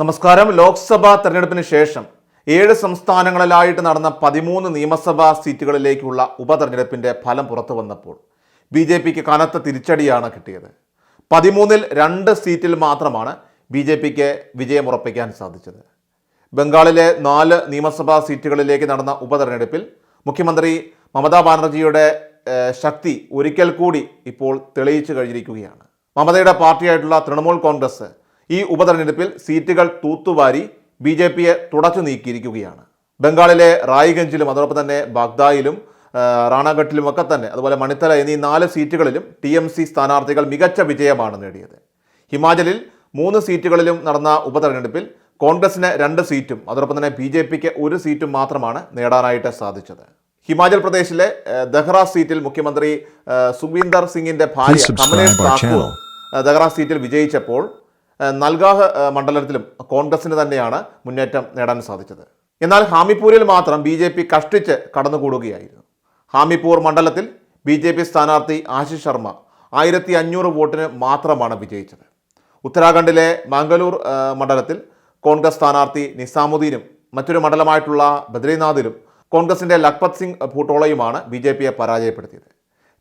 നമസ്കാരം. ലോക്സഭാ തെരഞ്ഞെടുപ്പിന് ശേഷം ഏഴ് സംസ്ഥാനങ്ങളിലായിട്ട് നടന്ന പതിമൂന്ന് നിയമസഭാ സീറ്റുകളിലേക്കുള്ള ഉപതെരഞ്ഞെടുപ്പിന്റെ ഫലം പുറത്തു വന്നപ്പോൾ ബി ജെ പിക്ക് കനത്ത തിരിച്ചടിയാണ് കിട്ടിയത്. പതിമൂന്നിൽ രണ്ട് സീറ്റിൽ മാത്രമാണ് ബി ജെ പിക്ക് വിജയമുറപ്പിക്കാൻ സാധിച്ചത്. ബംഗാളിലെ നാല് നിയമസഭാ സീറ്റുകളിലേക്ക് നടന്ന ഉപതെരഞ്ഞെടുപ്പിൽ മുഖ്യമന്ത്രി മമതാ ബാനർജിയുടെ ശക്തി ഒരിക്കൽ കൂടി ഇപ്പോൾ തെളിയിച്ചു കഴിഞ്ഞിരിക്കുകയാണ്. മമതയുടെ പാർട്ടിയായിട്ടുള്ള തൃണമൂൽ കോൺഗ്രസ് ഈ ഉപതെരഞ്ഞെടുപ്പിൽ സീറ്റുകൾ തൂത്തുവാരി ബി ജെ പിയെ തുടച്ചു നീക്കിയിരിക്കുകയാണ്. ബംഗാളിലെ റായ്ഗഞ്ചിലും അതോടൊപ്പം തന്നെ ബാഗ്ദായിലും ആ, റാണാഘട്ടിലും ഒക്കെ തന്നെ അതുപോലെ മണിത്തല എന്നീ നാല് സീറ്റുകളിലും ടി എം സി സ്ഥാനാർത്ഥികൾ മികച്ച വിജയമാണ് നേടിയത്. ഹിമാചലിൽ മൂന്ന് സീറ്റുകളിലും നടന്ന ഉപതെരഞ്ഞെടുപ്പിൽ കോൺഗ്രസിന് രണ്ട് സീറ്റും അതോടൊപ്പം തന്നെ ബി ജെ പിക്ക് ഒരു സീറ്റും മാത്രമാണ് നേടാനായിട്ട് സാധിച്ചത്. ഹിമാചൽ പ്രദേശിലെ ദഹ്റ സീറ്റിൽ മുഖ്യമന്ത്രി സുഖീന്ദർ സിംഗിന്റെ ഭാര്യ കമലേഷ് താക്കൂർ ദഹ്റ സീറ്റിൽ വിജയിച്ചപ്പോൾ നൽഗാഹ് മണ്ഡലത്തിലും കോൺഗ്രസിന് തന്നെയാണ് മുന്നേറ്റം നേടാൻ സാധിച്ചത്. എന്നാൽ ഹാമിപൂരിൽ മാത്രം ബി ജെ പി കഷ്ടിച്ച് കടന്നുകൂടുകയായിരുന്നു. ഹാമിപൂർ മണ്ഡലത്തിൽ ബി ജെ പി സ്ഥാനാർത്ഥി ആശിഷ് ശർമ്മ ആയിരത്തി അഞ്ഞൂറ് വോട്ടിന് മാത്രമാണ് വിജയിച്ചത്. ഉത്തരാഖണ്ഡിലെ മംഗലൂർ മണ്ഡലത്തിൽ കോൺഗ്രസ് സ്ഥാനാർത്ഥി നിസാമുദ്ദീനും മറ്റൊരു മണ്ഡലമായിട്ടുള്ള ബദ്രീനാഥിലും കോൺഗ്രസിന്റെ ലഖ്പത് സിംഗ് ഭൂട്ടോളയുമാണ് ബി ജെ പിയെ പരാജയപ്പെടുത്തിയത്.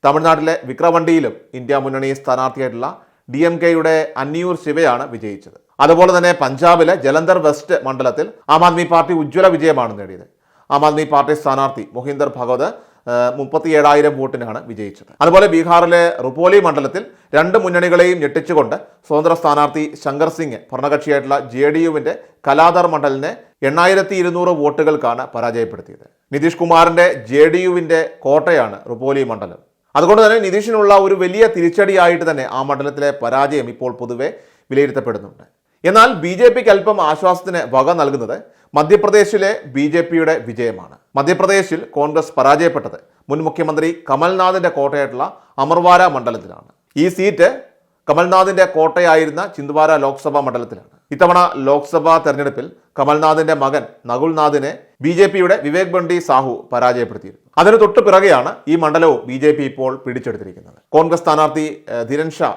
തമിഴ്നാട്ടിലെ വിക്രവണ്ടിയിലും ഇന്ത്യ മുന്നണി സ്ഥാനാർത്ഥിയായിട്ടുള്ള ഡി എം കെയുടെ അന്നിയൂർ ശിവയാണ് വിജയിച്ചത്. അതുപോലെ തന്നെ പഞ്ചാബിലെ ജലന്ധർ വെസ്റ്റ് മണ്ഡലത്തിൽ ആം ആദ്മി പാർട്ടി ഉജ്ജ്വല വിജയമാണ് നേടിയത്. ആം ആദ്മി പാർട്ടി സ്ഥാനാർത്ഥി മൊഹീന്ദർ ഭഗവത് മുപ്പത്തി ഏഴായിരം വോട്ടിനാണ് വിജയിച്ചത്. അതുപോലെ ബീഹാറിലെ റുപോലി മണ്ഡലത്തിൽ രണ്ട് മുന്നണികളെയും ഞെട്ടിച്ചുകൊണ്ട് സ്വതന്ത്ര സ്ഥാനാർത്ഥി ശങ്കർ സിംഗ് ഭരണകക്ഷിയായിട്ടുള്ള ജെ ഡി യുവിന്റെ കലാദർ മണ്ഡലിനെ എണ്ണായിരത്തി ഇരുന്നൂറ് വോട്ടുകൾക്കാണ് പരാജയപ്പെടുത്തിയത്. നിതീഷ് കുമാറിന്റെ ജെ ഡി യുവിന്റെ കോട്ടയാണ് റുപോലി മണ്ഡലം. അതുകൊണ്ട് തന്നെ നിതീഷിനുള്ള ഒരു വലിയ തിരിച്ചടിയായിട്ട് തന്നെ ആ മണ്ഡലത്തിലെ പരാജയം ഇപ്പോൾ പൊതുവെ വിലയിരുത്തപ്പെടുന്നുണ്ട്. എന്നാൽ ബി ജെ പിക്ക് അല്പം ആശ്വാസത്തിന് വക നൽകുന്നത് മധ്യപ്രദേശിലെ ബി ജെ പിയുടെ വിജയമാണ്. മധ്യപ്രദേശിൽ കോൺഗ്രസ് പരാജയപ്പെട്ടത് മുൻ മുഖ്യമന്ത്രി കമൽനാഥിന്റെ കോട്ടയായിട്ടുള്ള അമർവാര മണ്ഡലത്തിലാണ്. ഈ സീറ്റ് കമൽനാഥിന്റെ കോട്ടയായിരുന്ന ചിന്ദ്വാര ലോക്സഭാ മണ്ഡലത്തിലാണ്. ഇത്തവണ ലോക്സഭാ തെരഞ്ഞെടുപ്പിൽ കമൽനാഥിന്റെ മകൻ നകുൽനാഥിനെ ബി ജെ പിയുടെ വിവേക് ബണ്ടി സാഹു പരാജയപ്പെടുത്തിയിരുന്നു. അതിന് തൊട്ടു പിറകെയാണ് ഈ മണ്ഡലവും ബി ജെ പി ഇപ്പോൾ പിടിച്ചെടുത്തിരിക്കുന്നത്. കോൺഗ്രസ് സ്ഥാനാർത്ഥി ധിരൻ ഷാ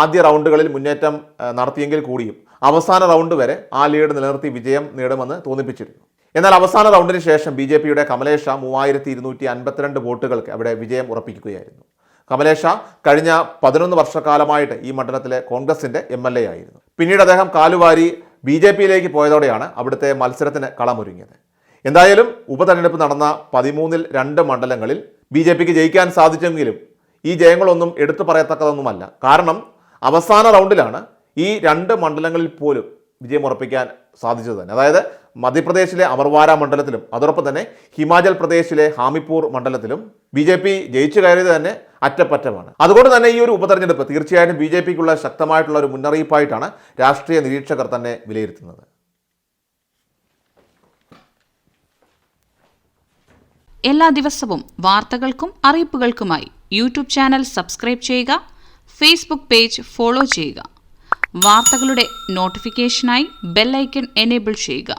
ആദ്യ റൗണ്ടുകളിൽ മുന്നേറ്റം നടത്തിയെങ്കിൽ കൂടിയും അവസാന റൗണ്ട് വരെ ആ ലീഡ് നിലനിർത്തി വിജയം നേടുമെന്ന് തോന്നിപ്പിച്ചിരുന്നു. എന്നാൽ അവസാന റൗണ്ടിന് ശേഷം ബി ജെ പിയുടെ കമലേഷ മൂവായിരത്തി ഇരുന്നൂറ്റി അൻപത്തിരണ്ട് വോട്ടുകൾക്ക് അവിടെ വിജയം ഉറപ്പിക്കുകയായിരുന്നു. കമലേഷ കഴിഞ്ഞ പതിനൊന്ന് വർഷക്കാലമായിട്ട് ഈ മണ്ഡലത്തിലെ കോൺഗ്രസിന്റെ എം എൽ എ ആയിരുന്നു. പിന്നീട് അദ്ദേഹം കാലുവാരി ബി ജെ പിയിലേക്ക് പോയതോടെയാണ് അവിടുത്തെ മത്സരത്തിന് കളമൊരുങ്ങിയത്. എന്തായാലും ഉപതെരഞ്ഞെടുപ്പ് നടന്ന പതിമൂന്നിൽ രണ്ട് മണ്ഡലങ്ങളിൽ ബി ജെ പിക്ക് ജയിക്കാൻ സാധിച്ചെങ്കിലും ഈ ജയങ്ങളൊന്നും എടുത്തു പറയത്തക്കതൊന്നുമല്ല. കാരണം അവസാന റൗണ്ടിലാണ് ഈ രണ്ട് മണ്ഡലങ്ങളിൽ പോലും വിജയം ഉറപ്പിക്കാൻ സാധിച്ചത് തന്നെ. അതായത് മധ്യപ്രദേശിലെ അമർവാര മണ്ഡലത്തിലും അതോടൊപ്പം തന്നെ ഹിമാചൽ പ്രദേശിലെ ഹാമിപ്പൂർ മണ്ഡലത്തിലും ബി ജെ പി ജയിച്ചു കയറിയത് തന്നെ അറ്റപ്പറ്റമാണ്. അതുകൊണ്ട് തന്നെ ഈ ഒരു ഉപതെരഞ്ഞെടുപ്പ് തീർച്ചയായും ബി ജെ പിക്കുള്ള ശക്തമായിട്ടുള്ള ഒരു മുന്നറിയിപ്പായിട്ടാണ് രാഷ്ട്രീയ നിരീക്ഷകർ തന്നെ വിലയിരുത്തുന്നത്. എല്ലാ ദിവസവും വാർത്തകൾക്കും അറിയിപ്പുകൾക്കുമായി യൂട്യൂബ് ചാനൽ സബ്സ്ക്രൈബ് ചെയ്യുക ഫേസ്ബുക്ക് പേജ് ഫോളോ ചെയ്യുക. വാർത്തകളുടെ നോട്ടിഫിക്കേഷനായി ബെല്ലൈക്കൺ എനേബിൾ ചെയ്യുക.